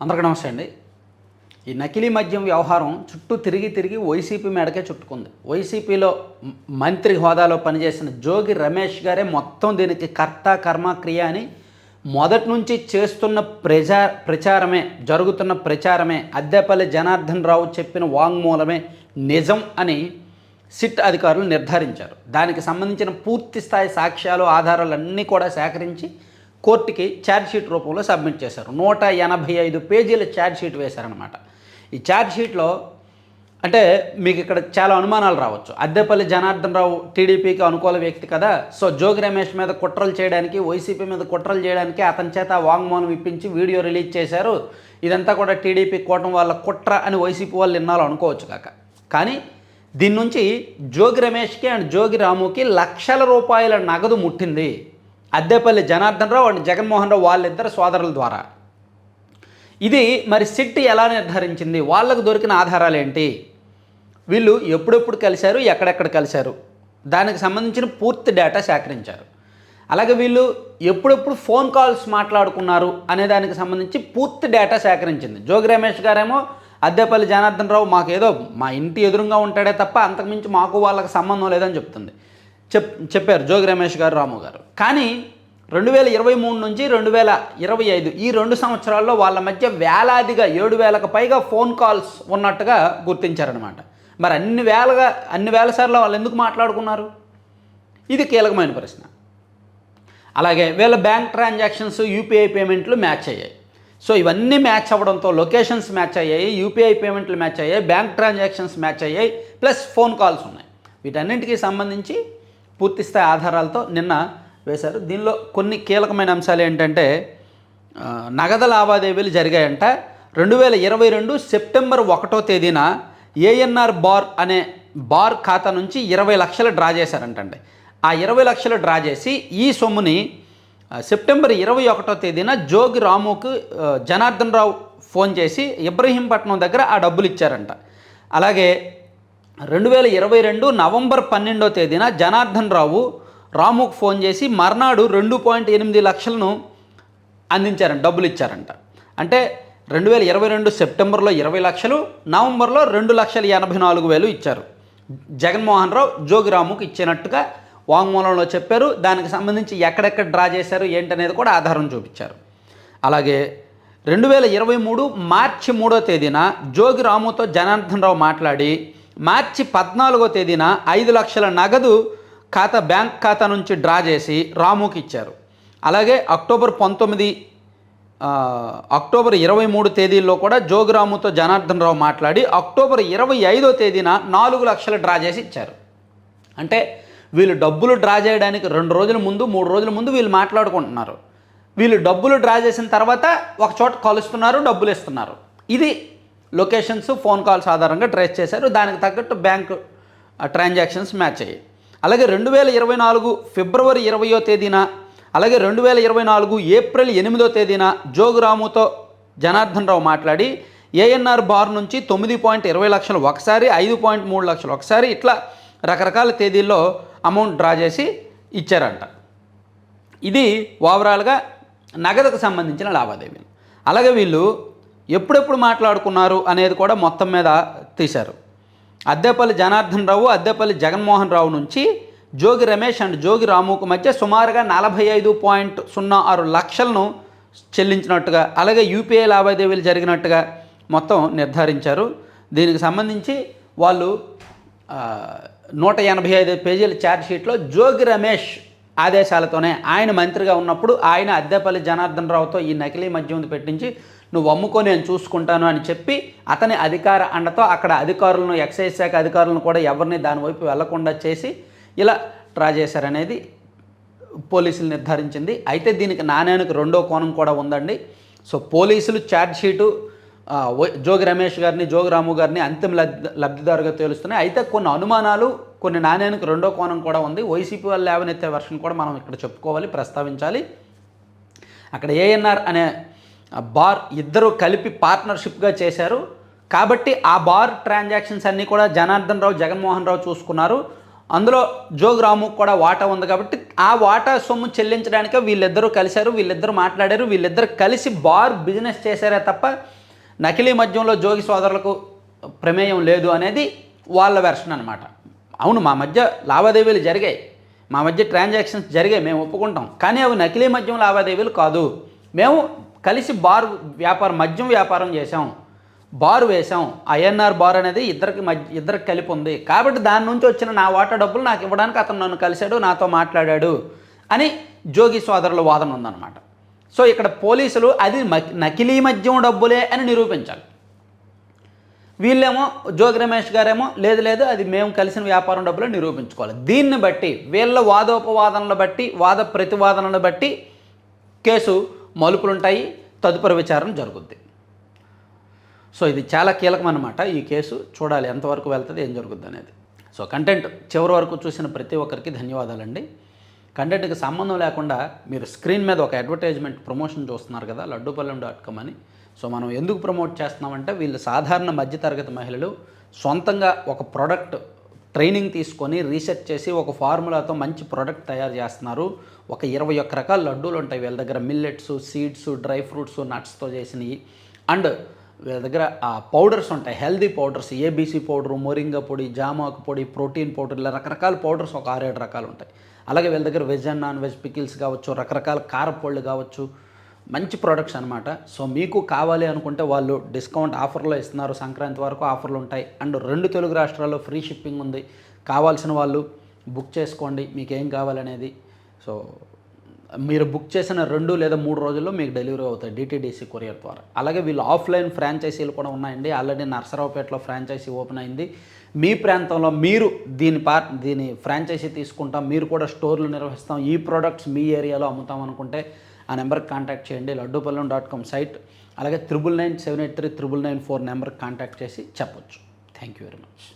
అందరికీ నమస్తే అండి. ఈ నకిలీ మద్యం వ్యవహారం చుట్టూ తిరిగి తిరిగి వైసీపీ మేడకే చుట్టుకుంది. వైసీపీలో మంత్రి హోదాలో పనిచేసిన జోగి రమేష్ గారే మొత్తం దీనికి కర్త కర్మ క్రియ అని మొదటి నుంచి చేస్తున్న ప్రజా ప్రచారమే జరుగుతున్న ప్రచారమే అద్దెపల్లి జనార్దన్ రావు చెప్పిన వాంగ్మూలమే నిజం అని సిట్ అధికారులు నిర్ధారించారు. దానికి సంబంధించిన పూర్తి స్థాయి సాక్ష్యాలు ఆధారాలన్నీ కూడా సేకరించి కోర్టుకి ఛార్జ్షీట్ రూపంలో సబ్మిట్ చేశారు. నూట ఎనభై ఐదు పేజీల ఛార్జ్షీట్ వేశారనమాట ఈ ఛార్జ్షీట్లో అంటే మీకు ఇక్కడ చాలా అనుమానాలు రావచ్చు. అద్దెపల్లి జనార్దన్ రావు టీడీపీకి అనుకూల వ్యక్తి కదా. సో జోగి రమేష్ మీద కుట్రలు చేయడానికి వైసీపీ మీద కుట్రలు చేయడానికి అతని చేత వాంగ్మౌనం ఇప్పించి వీడియో రిలీజ్ చేశారు. ఇదంతా కూడా టీడీపీ కూటమి వాళ్ళ కుట్ర అని వైసీపీ వాళ్ళు విన్నాలో అనుకోవచ్చు కాక. కానీ దీని నుంచి జోగి రమేష్కి అండ్ జోగి రాముకి లక్షల రూపాయల నగదు ముట్టింది. అద్దెపల్లి జనార్దన్ రావు అండ్ జగన్మోహన్ రావు వాళ్ళిద్దరు సోదరుల ద్వారా. ఇది మరి సిట్ ఎలా నిర్ధారించింది? వాళ్ళకు దొరికిన ఆధారాలు ఏంటి? వీళ్ళు ఎప్పుడెప్పుడు కలిశారు? ఎక్కడెక్కడ కలిశారు? దానికి సంబంధించిన పూర్తి డేటా సేకరించారు. అలాగే వీళ్ళు ఎప్పుడెప్పుడు ఫోన్ కాల్స్ మాట్లాడుకున్నారు అనే దానికి సంబంధించి పూర్తి డేటా సేకరించింది. జోగి రమేష్ గారేమో అద్దెపల్లి జనార్దన్ రావు మాకేదో మా ఇంటి ఎదురుగా ఉంటాడే తప్ప అంతకుమించి మాకు వాళ్ళకి సంబంధం లేదని చెప్తుంది. చెప్ చెప్పారు జోగి రమేష్ గారు రాము గారు. కానీ రెండు వేల ఇరవై మూడు నుంచి రెండు వేల ఇరవై ఐదు ఈ రెండు సంవత్సరాల్లో వాళ్ళ మధ్య వేలాదిగా ఏడు వేలకు పైగా ఫోన్ కాల్స్ ఉన్నట్టుగా గుర్తించారనమాట మరి అన్ని వేలగా అన్ని వేల సార్లు వాళ్ళు ఎందుకు మాట్లాడుకున్నారు? ఇది కీలకమైన ప్రశ్న. అలాగే వీళ్ళ బ్యాంక్ ట్రాన్సాక్షన్స్ యూపీఐ పేమెంట్లు మ్యాచ్ అయ్యాయి. సో ఇవన్నీ మ్యాచ్ అవ్వడంతో లొకేషన్స్ మ్యాచ్ అయ్యాయి యూపీఐ పేమెంట్లు మ్యాచ్ అయ్యాయి బ్యాంక్ ట్రాన్సాక్షన్స్ మ్యాచ్ అయ్యాయి ప్లస్ ఫోన్ కాల్స్ ఉన్నాయి. వీటన్నింటికి సంబంధించి పూర్తిస్థాయి ఆధారాలతో నిన్న వేశారు. దీనిలో కొన్ని కీలకమైన అంశాలు ఏంటంటే నగదు లావాదేవీలు జరిగాయంట. రెండు వేల ఇరవై రెండు సెప్టెంబర్ ఒకటో తేదీన ఏఎన్ఆర్ బార్ అనే బార్ ఖాతా నుంచి ఇరవై లక్షలు డ్రా చేశారంటండి. ఆ ఇరవై లక్షలు డ్రా చేసి ఈ సొమ్ముని సెప్టెంబర్ ఇరవై ఒకటో తేదీన జోగి రాముకు జనార్దన్ రావు ఫోన్ చేసి ఇబ్రహీంపట్నం దగ్గర ఆ డబ్బులు ఇచ్చారంట. అలాగే రెండు వేల ఇరవై రెండు నవంబర్ పన్నెండో తేదీన జనార్దన్ రావు రాముకు ఫోన్ చేసి మర్నాడు రెండు పాయింట్ ఎనిమిది లక్షలను అందించారంట డబ్బులు ఇచ్చారంట. అంటే రెండు వేల ఇరవై రెండు సెప్టెంబర్లో ఇరవై లక్షలు నవంబర్లో రెండు లక్షల ఎనభై నాలుగు వేలు ఇచ్చారు. జగన్మోహన్ రావు జోగిరాముకు ఇచ్చినట్టుగా వాంగ్మూలంలో చెప్పారు. దానికి సంబంధించి ఎక్కడెక్కడ డ్రా చేశారు ఏంటనేది కూడా ఆధారం చూపించారు. అలాగే రెండు వేల ఇరవై మూడు మార్చి మూడో తేదీన జోగి రాముతో జనార్దన్ రావు మాట్లాడి మార్చి పద్నాలుగో తేదీన ఐదు లక్షల నగదు ఖాతా బ్యాంక్ ఖాతా నుంచి డ్రా చేసి రాముకి ఇచ్చారు. అలాగే అక్టోబర్ పంతొమ్మిది అక్టోబర్ ఇరవై మూడు తేదీల్లో కూడా జోగిరాముతో జనార్దన్ రావు మాట్లాడి అక్టోబర్ ఇరవై ఐదో తేదీన నాలుగు లక్షలు డ్రా చేసి ఇచ్చారు. అంటే వీళ్ళు డబ్బులు డ్రా చేయడానికి రెండు రోజుల ముందు మూడు రోజుల ముందు వీళ్ళు మాట్లాడుకుంటున్నారు. వీళ్ళు డబ్బులు డ్రా చేసిన తర్వాత ఒక చోట కలుస్తున్నారు డబ్బులు ఇస్తున్నారు. ఇది లొకేషన్స్ ఫోన్ కాల్స్ ఆధారంగా ట్రేస్ చేశారు. దానికి తగ్గట్టు బ్యాంక్ ట్రాన్సాక్షన్స్ మ్యాచ్ అయ్యాయి. అలాగే రెండు వేల ఇరవై నాలుగు ఫిబ్రవరి ఇరవయో తేదీన అలాగే రెండు వేల ఇరవై నాలుగు ఏప్రిల్ ఎనిమిదో తేదీన జోగురాముతో జనార్దన్ రావు మాట్లాడి ఏఎన్ఆర్ బార్ నుంచి తొమ్మిది పాయింట్ ఇరవై లక్షలు ఒకసారి ఐదు పాయింట్ మూడు లక్షలు ఒకసారి ఇట్లా రకరకాల తేదీల్లో అమౌంట్ డ్రా చేసి ఇచ్చారంట. ఇది ఓవరాల్గా నగదుకు సంబంధించిన లావాదేవీలు. అలాగే వీళ్ళు ఎప్పుడెప్పుడు మాట్లాడుకున్నారు అనేది కూడా మొత్తం మీద తీశారు. అద్దెపల్లి జనార్దన్ రావు అద్దెపల్లి జగన్మోహన్ రావు నుంచి జోగి రమేష్ అండ్ జోగి రాముకు మధ్య సుమారుగా నలభై ఐదు పాయింట్ సున్నా ఆరు లక్షలను చెల్లించినట్టుగా అలాగే యూపీఐ లావాదేవీలు జరిగినట్టుగా మొత్తం నిర్ధారించారు. దీనికి సంబంధించి వాళ్ళు నూట ఎనభై ఐదు పేజీల ఛార్జ్షీట్లో జోగి రమేష్ ఆదేశాలతోనే ఆయన మంత్రిగా ఉన్నప్పుడు ఆయన అద్దెపల్లి జనార్దన్ రావుతో ఈ నకిలీ మద్యం పెట్టించి నువ్వు అమ్ముకో నేను చూసుకుంటాను అని చెప్పి అతని అధికార అండతో అక్కడ అధికారులను ఎక్సైజ్ శాఖ అధికారులను కూడా ఎవరిని దాని వైపు వెళ్ళకుండా చేసి ఇలా ట్రా చేశారనేది పోలీసులు నిర్ధారించింది. అయితే దీనికి నాణ్యానికి రెండో కోణం కూడా ఉందండి. సో పోలీసులు ఛార్జ్ షీటు జోగి రమేష్ గారిని జోగి రాము గారిని అంతిమ లబ్ధి లబ్ధిదారుగా తేలుస్తున్నాయి. అయితే కొన్ని అనుమానాలు కొన్ని నాణ్యానికి రెండో కోణం కూడా ఉంది. వైసీపీ వాళ్ళు లేవనెత్తే వర్షన్ కూడా మనం ఇక్కడ చెప్పుకోవాలి ప్రస్తావించాలి. అక్కడ ఏఎన్ఆర్ అనే బార్ ఇద్దరు కలిపి పార్ట్నర్షిప్గా చేశారు. కాబట్టి ఆ బార్ ట్రాన్సాక్షన్స్ అన్నీ కూడా జనార్దన్ రావు జగన్మోహన్ రావు చూసుకున్నారు. అందులో జోగ్రాము కూడా వాటా ఉంది కాబట్టి ఆ వాటా సొమ్ము చెల్లించడానికే వీళ్ళిద్దరూ కలిశారు వీళ్ళిద్దరూ మాట్లాడారు వీళ్ళిద్దరు కలిసి బార్ బిజినెస్ చేశారే తప్ప నకిలీ మద్యంలో జోగి సోదరులకు ప్రమేయం లేదు అనేది వాళ్ళ వెర్షన్ అనమాట అవును మా మధ్య లావాదేవీలు జరిగాయి. మా మధ్య ట్రాన్సాక్షన్స్ జరిగాయి మేము ఒప్పుకుంటాం. కానీ అవి నకిలీ మద్యం లావాదేవీలు కాదు. మేము కలిసి బార్ వ్యాపారం మద్యం వ్యాపారం చేసాం బార్ వేసాం ఐఎన్ఆర్ బార్ అనేది ఇద్దరికి మధ్య ఇద్దరికి కలిపి ఉంది. కాబట్టి దాని నుంచి వచ్చిన నా వాటా డబ్బులు నాకు ఇవ్వడానికి అతను నన్ను కలిశాడు నాతో మాట్లాడాడు అని జోగి సోదరుల వాదన ఉందన్నమాట. సో ఇక్కడ పోలీసులు అది నకిలీ మద్యం డబ్బులే అని నిరూపించాలి. వీళ్ళేమో జోగి రమేష్ గారేమో లేదు లేదు అది మేము కలిసిన వ్యాపారం డబ్బులు నిరూపించుకోవాలి. దీన్ని బట్టి వీళ్ళ వాదోపవాదనలు బట్టి వాద ప్రతివాదనలు బట్టి కేసు మలుపులుంటాయి తదుపరి విచారణ జరుగుద్ది. సో ఇది చాలా కీలకం అనమాట ఈ కేసు చూడాలి ఎంతవరకు వెళ్తుంది ఏం జరుగుద్ది అనేది సో కంటెంట్ చివరి వరకు చూసిన ప్రతి ఒక్కరికి ధన్యవాదాలండి. కంటెంట్కి సంబంధం లేకుండా మీరు స్క్రీన్ మీద ఒక అడ్వర్టైజ్మెంట్ ప్రమోషన్ చూస్తున్నారు కదా లడ్డూపల్లెం డాట్ కామ్ అని. సో మనం ఎందుకు ప్రమోట్ చేస్తున్నామంటే వీళ్ళు సాధారణ మధ్యతరగతి మహిళలు సొంతంగా ఒక ప్రోడక్ట్ ట్రైనింగ్ తీసుకొని రీసెర్చ్ చేసి ఒక ఫార్ములాతో మంచి ప్రోడక్ట్ తయారు చేస్తున్నారు. ఒక ఇరవై ఒక్క రకాల లడ్డూలు ఉంటాయి వీళ్ళ దగ్గర. మిల్లెట్స్ సీడ్స్ డ్రై ఫ్రూట్స్ నట్స్తో చేసినవి. అండ్ వీళ్ళ దగ్గర ఆ పౌడర్స్ ఉంటాయి. Healthy powders ABC powder moringa పొడి జామాకు పొడి ప్రోటీన్ పౌడర్ ఇలా రకరకాల పౌడర్స్ ఒక ఆరేడు రకాలు ఉంటాయి. అలాగే వీళ్ళ దగ్గర veg and non veg pickles కావచ్చు రకరకాల కారపళ్ళు కావచ్చు మంచి ప్రోడక్ట్స్ అనమాట సో మీకు కావాలి అనుకుంటే వాళ్ళు డిస్కౌంట్ ఆఫర్లో ఇస్తున్నారు. సంక్రాంతి వరకు ఆఫర్లు ఉంటాయి. అండ్ రెండు తెలుగు రాష్ట్రాల్లో ఫ్రీ షిప్పింగ్ ఉంది. కావాల్సిన వాళ్ళు బుక్ చేసుకోండి. మీకు ఏం కావాలనేది. సో మీరు బుక్ చేసిన రెండు లేదా మూడు రోజుల్లో మీకు డెలివరీ అవుతాయి. డిటీడీసీ కొరియర్ ద్వారా. అలాగే వీళ్ళు ఆఫ్లైన్ ఫ్రాంచైజీలు కూడా ఉన్నాయండి. ఆల్రెడీ నర్సరావుపేటలో ఫ్రాంచైజీ ఓపెన్ అయింది. మీ ప్రాంతంలో మీరు దీని పార్ట్ దీని ఫ్రాంచైజీ తీసుకుంటాం. మీరు కూడా స్టోర్లు నిర్వహిస్తాం. ఈ ప్రోడక్ట్స్ మీ ఏరియాలో అమ్ముతాం అనుకుంటే ఆ నెంబర్కి కాంటాక్ట్ చేయండి. Laddupallem dot com site. అలాగే triple nine seven eight three triple nine four నెంబర్కి కాంటాక్ట్ చేసి చెప్పొచ్చు. Thank you very much